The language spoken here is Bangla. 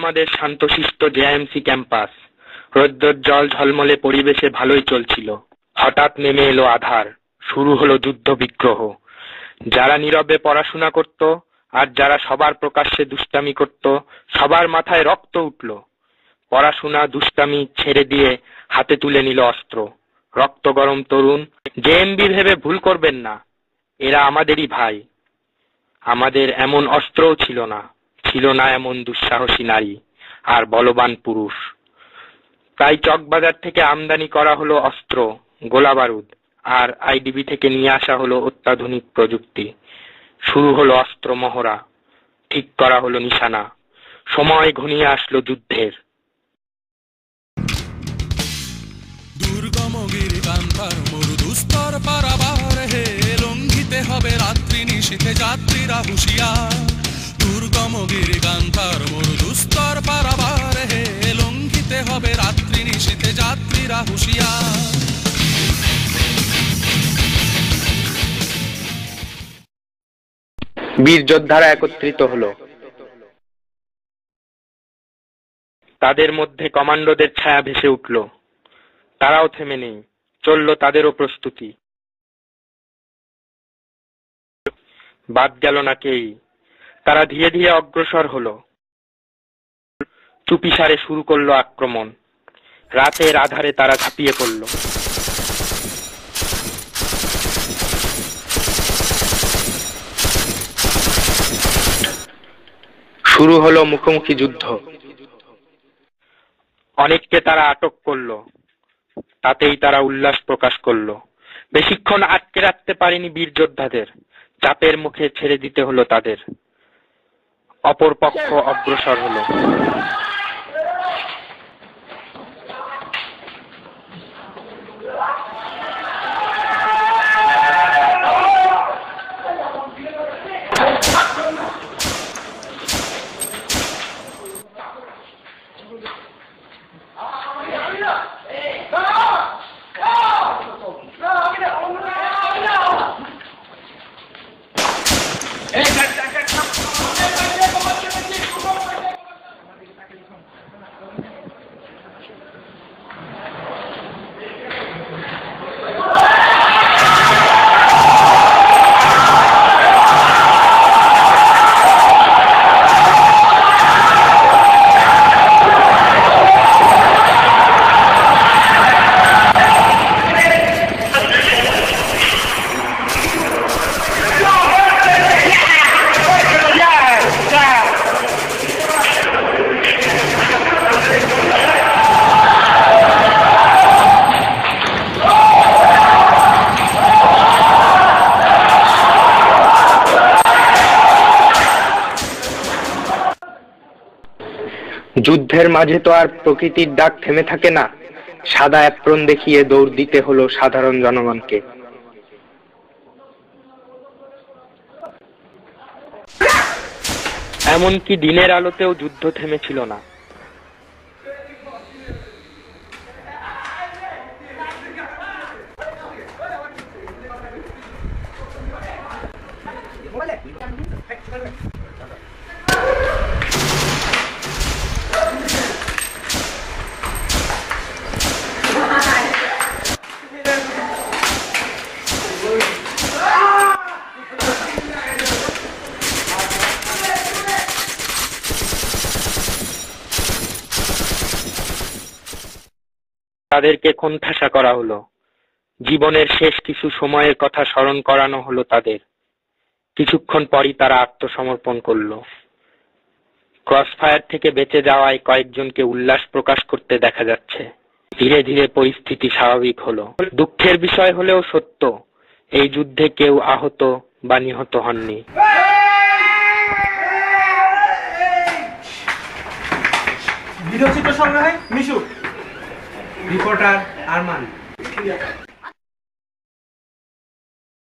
আমাদের শান্তশিষ্ট জেএমসি ক্যাম্পাস। রৌদ্রোজ্জ্বল ঝলমলে পরিবেশে ভালোই চলছিল। হঠাৎ নেমে এলো আধার। শুরু হলো যুদ্ধ বিগ্রহ। যারা নীরবে পড়াশোনা করত আর যারা সবার প্রকাশ্যে দুষ্টামি করত, সবার মাথায় রক্ত উঠল। পড়াশোনা দুষ্টামি ছেড়ে দিয়ে হাতে তুলে নিল অস্ত্র। রক্ত গরম তরুণ, জেএমবি ভেবে ভুল করবেন না। এরা আমাদেরই ভাই। আমাদের এমন অস্ত্রও ছিল না। ছিল না এমন দুঃসাহসী নারী, আর বলবান পুরুষ। তাই চকবাজার থেকে আমদানি করা হলো অস্ত্র গোলা বারুদ আর আইডিবি থেকে নিয়ে আসা হলো অত্যাধুনিক প্রযুক্তি। শুরু হলো অস্ত্র মহড়া, ঠিক করা হলো নিশানা। সময় ঘনিয়ে আসলো যুদ্ধের। হবে রাত্রি নিশীথে যাত্রীরা হুঁশিয়ার। দুর্গম গিরিকান্তার মরু দুস্তর পারাবার হে লঙ্ঘিতে হবে রাত্রি নিশীথে যাত্রীরা হুঁশিয়ার। বীর যোদ্ধারা একত্রিত হলো। তাদের মধ্যে কমান্ডোদের ছায়া ভেসে উঠল। তারাও থেমে নেই। চলল তাদেরও প্রস্তুতি। বাদ গেল না কেই? তারা ধীরে ধীরে অগ্রসর হলো। চুপিসারে শুরু করল আক্রমণ। রাতের আধারে তারা ঝাঁপিয়ে পড়ল। শুরু হলো মুখোমুখি যুদ্ধ। অনেককে তারা আটক করল। তাতেই তারা উল্লাস প্রকাশ করল। বেশিক্ষণ আটকে রাখতে পারেনি বীর যোদ্ধাদের। চাপের মুখে ছেড়ে দিতে হলো তাদের। অপর পক্ষ অগ্রসর হলো। যুদ্ধের মাঝে তো আর প্রকৃতির ডাক থেমে থাকে না। সাদা অ্যাপ্রন দেখিয়ে দৌড় দিতে হলো সাধারণ জনগণকে। এমনকি দিনের আলোতেও যুদ্ধ থেমেছিল না। তাদেরকে কোণঠাসা করা হলো। জীবনের শেষ কিছু সময়ের কথা স্মরণ করানো হলো তাদের। কিছুক্ষণ পরই তারা আত্মসমর্পণ করল। ক্রসফায়ার থেকে বেঁচে যাওয়ায় কয়েকজনকে উল্লাস প্রকাশ করতে দেখা যাচ্ছে। ধীরে ধীরে পরিস্থিতি স্বাভাবিক হলো। দুঃখের বিষয় হলেও সত্য, এই যুদ্ধে কেউ আহত বা নিহত হননি। চিত্র সংগ্রহে মিশু রিপোর্টার আরমান।